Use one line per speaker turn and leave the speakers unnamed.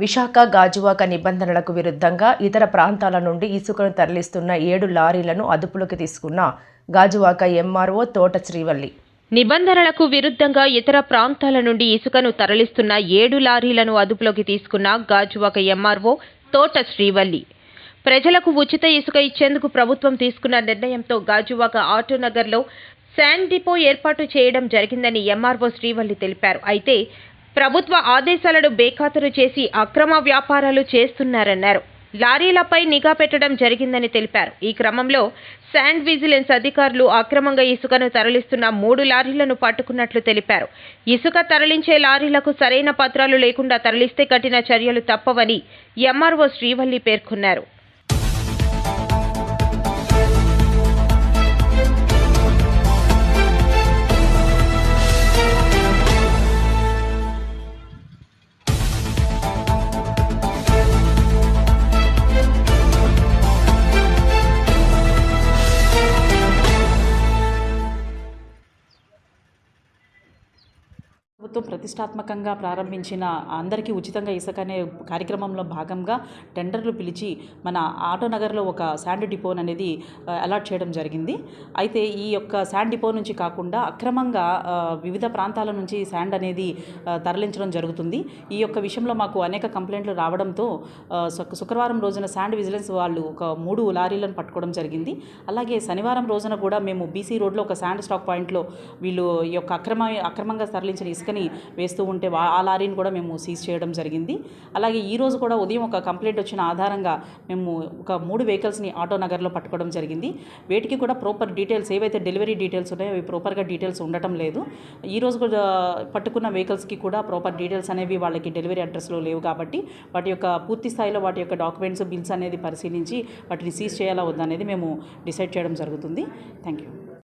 విశాఖ గాజువాక నిబంధనలకు విరుద్ధంగా ఇతర ప్రాంతాల నుండి ఇసుకను తరలిస్తున్న ఏడు లారీలను అదుపులోకి తీసుకున్న గాజువాక ఎంఆర్ఓ తోట శ్రీవల్లి.
నిబంధనలకు విరుద్ధంగా ఇతర ప్రాంతాల నుండి ఇసుకను తరలిస్తున్న ఏడు లారీలను అదుపులోకి తీసుకున్న గాజువాక ఎంఆర్ఓ తోట శ్రీవల్లి. ప్రజలకు ఉచిత ఇసుక ఇచ్చేందుకు ప్రభుత్వం తీసుకున్న నిర్ణయంతో గాజువాక ఆటోనగర్లో శాండ్ డిపో ఏర్పాటు చేయడం జరిగిందని ఎంఆర్ఓ శ్రీవల్లి తెలిపారు. అయితే ప్రభుత్వ ఆదేశాలను బేఖాతరు చేసి అక్రమ వ్యాపారాలు చేస్తున్నారన్నారు. లారీలపై నిఘా పెట్టడం జరిగిందని తెలిపారు. ఈ క్రమంలో శాండ్ విజిలెన్స్ అధికారులు అక్రమంగా ఇసుకను తరలిస్తున్న మూడు లారీలను పట్టుకున్నట్లు తెలిపారు. ఇసుక తరలించే లారీలకు సరైన పత్రాలు లేకుండా తరలిస్తే కఠిన చర్యలు తప్పవని ఎంఆర్ఓ శ్రీవల్లి పేర్కొన్నారు.
ప్రభుత్వం ప్రతిష్టాత్మకంగా ప్రారంభించిన అందరికీ ఉచితంగా ఇసుక అనే కార్యక్రమంలో భాగంగా టెండర్లు పిలిచి మన ఆటోనగర్లో ఒక శాండ్ డిపో అనేది అలాట్ చేయడం జరిగింది. అయితే ఈ యొక్క శాండ్ డిపో నుంచి కాకుండా అక్రమంగా వివిధ ప్రాంతాల నుంచి శాండ్ అనేది తరలించడం జరుగుతుంది. ఈ యొక్క విషయంలో మాకు అనేక కంప్లైంట్లు రావడంతో శుక్రవారం రోజున శాండ్ విజిలెన్స్ వాళ్ళు ఒక మూడు లారీలను పట్టుకోవడం జరిగింది. అలాగే శనివారం రోజున కూడా మేము బీసీ రోడ్లో ఒక శాండ్ స్టాక్ పాయింట్లో వీళ్ళు ఈ యొక్క అక్రమ అక్రమంగా తరలించిన ఇసుకని వేస్తూ ఉంటే వా- ఆ లారీని కూడా మేము సీజ్ చేయడం జరిగింది. అలాగే ఈరోజు కూడా ఉదయం ఒక కంప్లైంట్ వచ్చిన ఆధారంగా మేము ఒక మూడు వెహికల్స్ని ఆటో నగర్లో పట్టుకోవడం జరిగింది. వేటికి కూడా ప్రాపర్ డీటెయిల్స్ ఏవైతే డెలివరీ డీటెయిల్స్ ఉన్నాయో అవి ప్రాపర్గా డీటెయిల్స్ ఉండటం లేదు. ఈ రోజు కూడా పట్టుకున్న వెహికల్స్కి కూడా ప్రాపర్ డీటెయిల్స్ అనేవి వాళ్ళకి డెలివరీ అడ్రస్లో లేవు కాబట్టి వాటి యొక్క పూర్తి స్థాయిలో వాటి యొక్క డాక్యుమెంట్స్ బిల్స్ అనేది పరిశీలించి వాటిని సీజ్ చేయాలా వద్దనేది మేము డిసైడ్ చేయడం జరుగుతుంది. Thank you